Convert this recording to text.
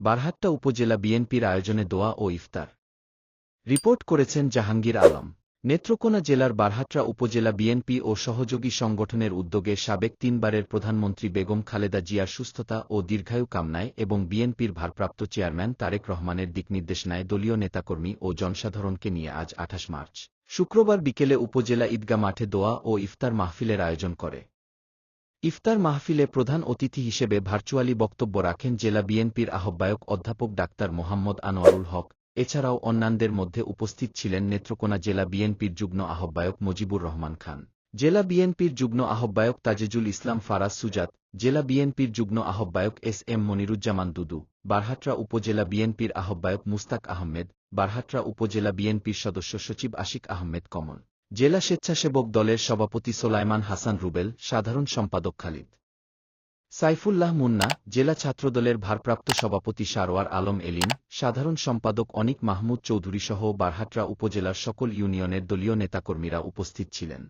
বারহাট্টা উপজেলা বিএনপির আয়োজনে দোয়া ও ইফতার। রিপোর্ট করেছেন জাহাঙ্গীর আলম। নেত্রকোনা জেলার বারহাট্রা উপজেলা বিএনপি ও সহযোগী সংগঠনের উদ্যোগে সাবেক তিনবারের প্রধানমন্ত্রী বেগম খালেদা জিয়ার সুস্থতা ও দীর্ঘায়ু কামনায় এবং বিএনপির ভারপ্রাপ্ত চেয়ারম্যান তারেক রহমানের দিকনির্দেশনায় দলীয় নেতাকর্মী ও জনসাধারণকে নিয়ে আজ আঠাশ মার্চ। শুক্রবার বিকেলে উপজেলা ঈদগা মাঠে দোয়া ও ইফতার মাহফিলের আয়োজন করে। ইফতার মাহফিলে প্রধান অতিথি হিসেবে ভার্চুয়ালি বক্তব্য রাখেন জেলা বিএনপির আহ্বায়ক অধ্যাপক ডাক্তার মোহাম্মদ আনোয়ারুল হক। এছাড়াও অন্যান্যদের মধ্যে উপস্থিত ছিলেন নেত্রকোনা জেলা বিএনপির যুগ্ম আহ্বায়ক মুজিবুর রহমান খান। জেলা বিএনপির যুগ্ম আহ্বায়ক তাজেজুল ইসলাম ফারাজ সুজাত, জেলা বিএনপির যুগ্ম আহ্বায়ক এস এম মনিরুজ্জামান দুদু, বারহাট্রা উপজেলা বিএনপির আহ্বায়ক মুস্তাক আহমেদ, বারহাট্রা উপজেলা বিএনপির সদস্য সচিব আশিক আহমেদ কমল। জেলা স্বেচ্ছাসেবক দলের সভাপতি সোলাইমান হাসান রুবেল, সাধারণ সম্পাদক খালিদ। সাইফুল্লাহ মুন্না, জেলা ছাত্রদলের ভারপ্রাপ্ত সভাপতি সারোয়ার আলম এলিম, সাধারণ সম্পাদক অনিক মাহমুদ চৌধুরীসহ বারহাট্রা উপজেলার সকল ইউনিয়নের দলীয় নেতাকর্মীরা উপস্থিত ছিলেন।